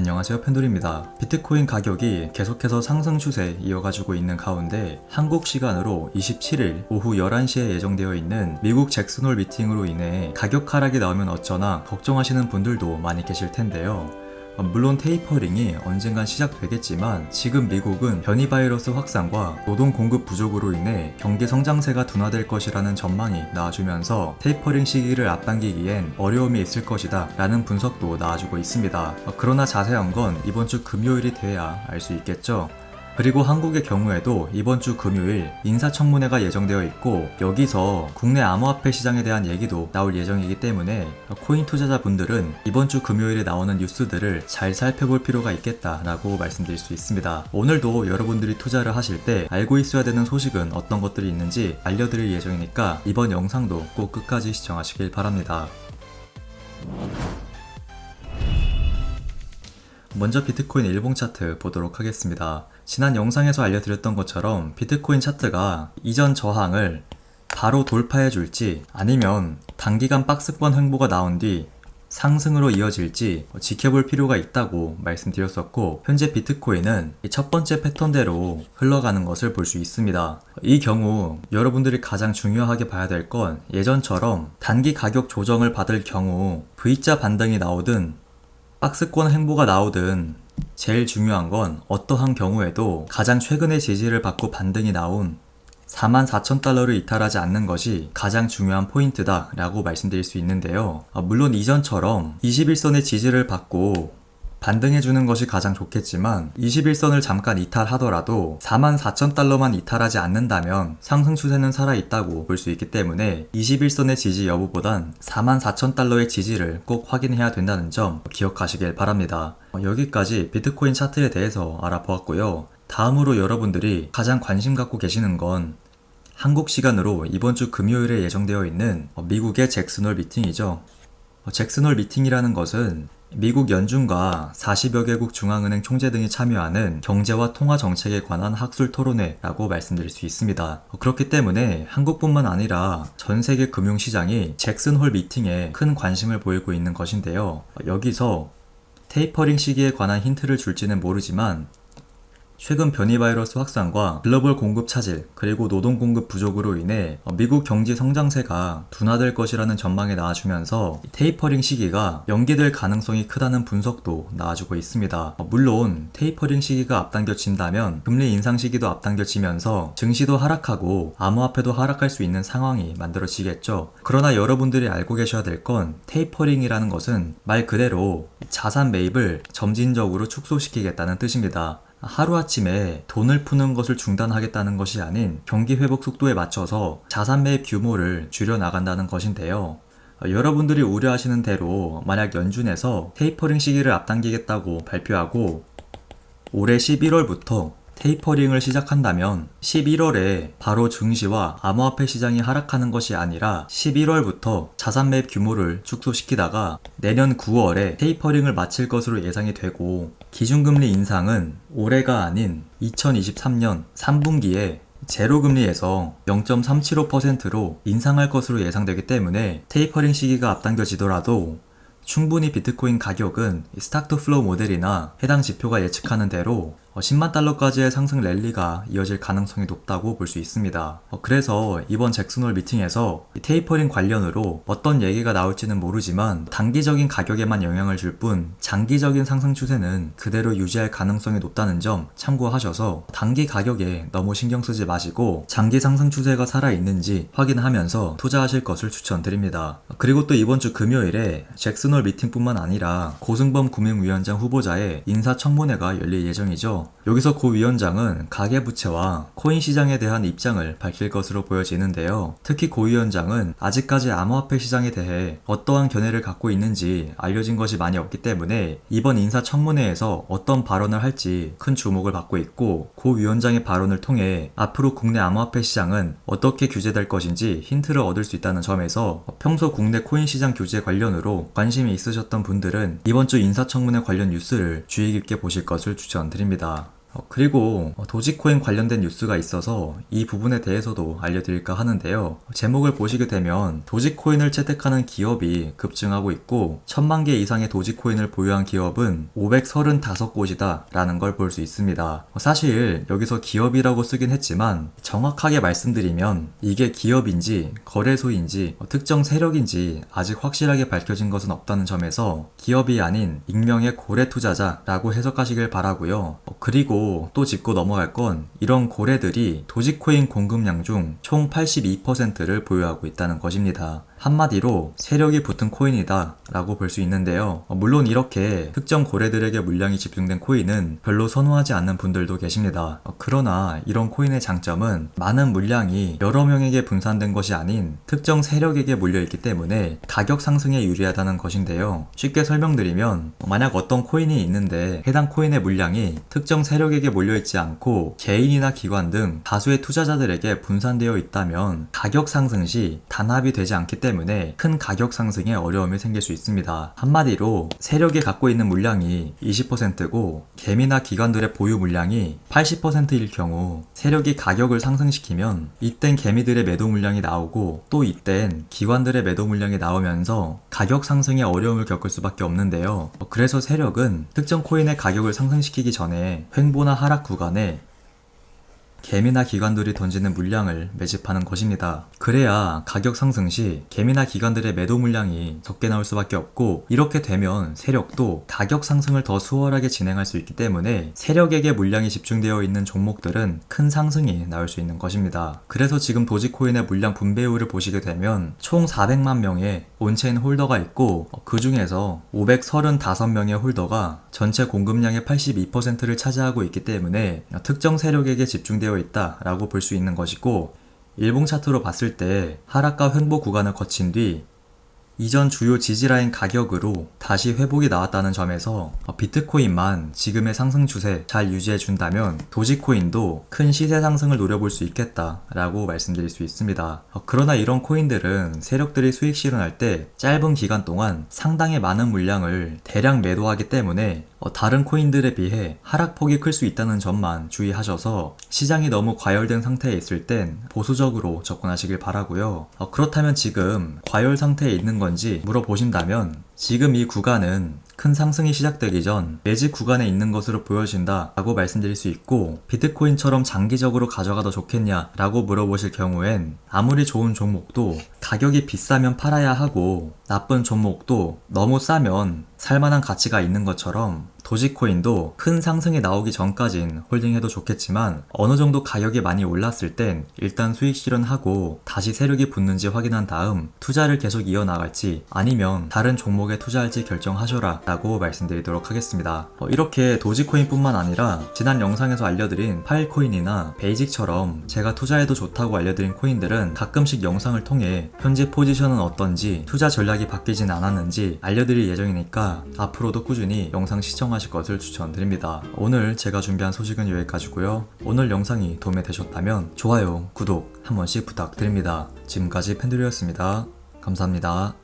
안녕하세요 펜돌입니다. 비트코인 가격이 계속해서 상승 추세 이어가지고 있는 가운데 한국 시간으로 27일 오후 11시에 예정되어 있는 미국 잭슨홀 미팅으로 인해 가격 하락이 나오면 어쩌나 걱정하시는 분들도 많이 계실 텐데요. 어, 물론 테이퍼링이 언젠간 시작되겠지만 지금 미국은 변이 바이러스 확산과 노동 공급 부족으로 인해 경기 성장세가 둔화될 것이라는 전망이 나와주면서 테이퍼링 시기를 앞당기기엔 어려움이 있을 것이다 라는 분석도 나와주고 있습니다. 어, 그러나 자세한 건 이번 주 금요일이 돼야 알 수 있겠죠. 그리고 한국의 경우에도 이번 주 금요일 인사청문회가 예정되어 있고 여기서 국내 암호화폐 시장에 대한 얘기도 나올 예정이기 때문에 코인 투자자분들은 이번 주 금요일에 나오는 뉴스들을 잘 살펴볼 필요가 있겠다라고 말씀드릴 수 있습니다. 오늘도 여러분들이 투자를 하실 때 알고 있어야 되는 소식은 어떤 것들이 있는지 알려드릴 예정이니까 이번 영상도 꼭 끝까지 시청하시길 바랍니다. 먼저 비트코인 일봉 차트 보도록 하겠습니다. 지난 영상에서 알려드렸던 것처럼 비트코인 차트가 이전 저항을 바로 돌파해 줄지 아니면 단기간 박스권 횡보가 나온 뒤 상승으로 이어질지 지켜볼 필요가 있다고 말씀드렸었고 현재 비트코인은 이첫 번째 패턴대로 흘러가는 것을 볼 수 있습니다. 이 경우 여러분들이 가장 중요하게 봐야 될 건 예전처럼 단기 가격 조정을 받을 경우 V자 반등이 나오든 박스권 행보가 나오든 제일 중요한 건 어떠한 경우에도 가장 최근의 지지를 받고 반등이 나온 44,000달러를 이탈하지 않는 것이 가장 중요한 포인트다 라고 말씀드릴 수 있는데요. 아, 물론 이전처럼 21선의 지지를 받고 반등해주는 것이 가장 좋겠지만 21선을 잠깐 이탈하더라도 44,000달러만 이탈하지 않는다면 상승 추세는 살아있다고 볼 수 있기 때문에 21선의 지지 여부보단 44,000달러의 지지를 꼭 확인해야 된다는 점 기억하시길 바랍니다. 어, 여기까지 비트코인 차트에 대해서 알아보았고요. 다음으로 여러분들이 가장 관심 갖고 계시는 건 한국 시간으로 이번 주 금요일에 예정되어 있는 어, 미국의 잭슨홀 미팅이죠. 어, 잭슨홀 미팅이라는 것은 미국 연준과 40여 개국 중앙은행 총재 등이 참여하는 경제와 통화 정책에 관한 학술 토론회라고 말씀드릴 수 있습니다. 어, 그렇기 때문에 한국뿐만 아니라 전 세계 금융시장이 잭슨홀 미팅에 큰 관심을 보이고 있는 것인데요. 어, 여기서 테이퍼링 시기에 관한 힌트를 줄지는 모르지만 최근 변이 바이러스 확산과 글로벌 공급 차질, 그리고 노동 공급 부족으로 인해 미국 경제 성장세가 둔화될 것이라는 전망이 나와주면서 테이퍼링 시기가 연기될 가능성이 크다는 분석도 나와주고 있습니다. 물론 테이퍼링 시기가 앞당겨진다면 금리 인상 시기도 앞당겨지면서 증시도 하락하고 암호화폐도 하락할 수 있는 상황이 만들어지겠죠. 그러나 여러분들이 알고 계셔야 될 건 테이퍼링이라는 것은 말 그대로 자산 매입을 점진적으로 축소시키겠다는 뜻입니다. 하루아침에 돈을 푸는 것을 중단하겠다는 것이 아닌 경기 회복 속도에 맞춰서 자산 매입 규모를 줄여 나간다는 것인데요. 어, 여러분들이 우려하시는 대로 만약 연준에서 테이퍼링 시기를 앞당기겠다고 발표하고 올해 11월부터 테이퍼링을 시작한다면 11월에 바로 증시와 암호화폐 시장이 하락하는 것이 아니라 11월부터 자산 매입 규모를 축소시키다가 내년 9월에 테이퍼링을 마칠 것으로 예상이 되고 기준금리 인상은 올해가 아닌 2023년 3분기에 제로금리에서 0.375%로 인상할 것으로 예상되기 때문에 테이퍼링 시기가 앞당겨지더라도 충분히 비트코인 가격은 스탁 투 플로우 모델이나 해당 지표가 예측하는 대로 10만 달러까지의 상승 랠리가 이어질 가능성이 높다고 볼 수 있습니다. 어, 그래서 이번 잭슨홀 미팅에서 테이퍼링 관련으로 어떤 얘기가 나올지는 모르지만 단기적인 가격에만 영향을 줄 뿐 장기적인 상승 추세는 그대로 유지할 가능성이 높다는 점 참고하셔서 단기 가격에 너무 신경 쓰지 마시고 장기 상승 추세가 살아있는지 확인하면서 투자하실 것을 추천드립니다. 그리고 또 이번 주 금요일에 잭슨홀 미팅뿐만 아니라 고승범 금융위원장 후보자의 인사청문회가 열릴 예정이죠. 여기서 고 위원장은 가계부채와 코인 시장에 대한 입장을 밝힐 것으로 보여지는데요. 특히 고 위원장은 아직까지 암호화폐 시장에 대해 어떠한 견해를 갖고 있는지 알려진 것이 많이 없기 때문에 이번 인사청문회에서 어떤 발언을 할지 큰 주목을 받고 있고 고 위원장의 발언을 통해 앞으로 국내 암호화폐 시장은 어떻게 규제될 것인지 힌트를 얻을 수 있다는 점에서 평소 국내 코인 시장 규제 관련으로 관심이 있으셨던 분들은 이번 주 인사청문회 관련 뉴스를 주의 깊게 보실 것을 추천드립니다. 어, 그리고 어, 도지코인 관련된 뉴스가 있어서 이 부분에 대해서도 알려드릴까 하는데요. 제목을 보시게 되면 도지코인을 채택하는 기업이 급증하고 있고 천만 개 이상의 도지코인을 보유한 기업은 535곳이다 라는 걸 볼 수 있습니다. 어, 사실 여기서 기업이라고 쓰긴 했지만 정확하게 말씀드리면 이게 기업인지 거래소인지 어, 특정 세력인지 아직 확실하게 밝혀진 것은 없다는 점에서 기업이 아닌 익명의 고래 투자자라고 해석하시길 바라고요. 어, 그리고 또 짚고 넘어갈 건 이런 고래들이 도지코인 공급량 중 총 82%를 보유하고 있다는 것입니다. 한마디로 세력이 붙은 코인이다 라고 볼 수 있는데요. 어, 물론 이렇게 특정 고래들에게 물량이 집중된 코인은 별로 선호하지 않는 분들도 계십니다. 어, 그러나 이런 코인의 장점은 많은 물량이 여러 명에게 분산된 것이 아닌 특정 세력에게 몰려있기 때문에 가격 상승에 유리하다는 것인데요. 쉽게 설명드리면 어, 만약 어떤 코인이 있는데 해당 코인의 물량이 특정 세력에게 몰려있지 않고 개인이나 기관 등 다수의 투자자들에게 분산되어 있다면 가격 상승 시 단합이 되지 않기 때문에 큰 가격 상승에 어려움이 생길 수 있습니다. 한마디로 세력이 갖고 있는 물량이 20%고 개미나 기관들의 보유 물량이 80%일 경우 세력이 가격을 상승시키면 이땐 개미들의 매도 물량이 나오고 또 이땐 기관들의 매도 물량이 나오면서 가격 상승에 어려움을 겪을 수밖에 없는데요. 그래서 세력은 특정 코인의 가격을 상승시키기 전에 횡보나 하락 구간에 개미나 기관들이 던지는 물량을 매집하는 것입니다. 그래야 가격 상승 시 개미나 기관들의 매도 물량이 적게 나올 수밖에 없고 이렇게 되면 세력도 가격 상승을 더 수월하게 진행할 수 있기 때문에 세력에게 물량이 집중되어 있는 종목들은 큰 상승이 나올 수 있는 것입니다. 그래서 지금 도지코인의 물량 분배율을 보시게 되면 총 400만 명의 온체인 홀더가 있고 그 중에서 535명의 홀더가 전체 공급량의 82%를 차지하고 있기 때문에 특정 세력에게 집중되어 있다라고 볼 수 있는 것이고 일봉 차트로 봤을 때 하락과 횡보 구간을 거친 뒤 이전 주요 지지라인 가격으로 다시 회복이 나왔다는 점에서 어, 비트코인만 지금의 상승 추세 잘 유지해 준다면 도지코인도 큰 시세 상승을 노려볼 수 있겠다라고 말씀드릴 수 있습니다. 어, 그러나 이런 코인들은 세력들이 수익 실현할 때 짧은 기간 동안 상당히 많은 물량을 대량 매도하기 때문에 어, 다른 코인들에 비해 하락폭이 클 수 있다는 점만 주의하셔서 시장이 너무 과열된 상태에 있을 땐 보수적으로 접근하시길 바라고요. 어, 그렇다면 지금 과열 상태에 있는 건지 물어보신다면 지금 이 구간은 큰 상승이 시작되기 전 매직 구간에 있는 것으로 보여진다 라고 말씀드릴 수 있고 비트코인처럼 장기적으로 가져가도 좋겠냐 라고 물어보실 경우엔 아무리 좋은 종목도 가격이 비싸면 팔아야 하고 나쁜 종목도 너무 싸면 살만한 가치가 있는 것처럼 도지코인도 큰 상승이 나오기 전까진 홀딩해도 좋겠지만 어느 정도 가격이 많이 올랐을 땐 일단 수익 실현하고 다시 세력이 붙는지 확인한 다음 투자를 계속 이어나갈지 아니면 다른 종목에 투자할지 결정하셔라 라고 말씀드리도록 하겠습니다. 어, 이렇게 도지코인 뿐만 아니라 지난 영상에서 알려드린 파일코인이나 베이직처럼 제가 투자해도 좋다고 알려드린 코인들은 가끔씩 영상을 통해 현재 포지션은 어떤지 투자 전략이 바뀌진 않았는지 알려드릴 예정이니까 앞으로도 꾸준히 영상 시청 하실 것을 추천드립니다. 오늘 제가 준비한 소식은 여기까지고요. 오늘 영상이 도움이 되셨다면 좋아요, 구독 한 번씩 부탁드립니다. 지금까지 팬들이었습니다. 감사합니다.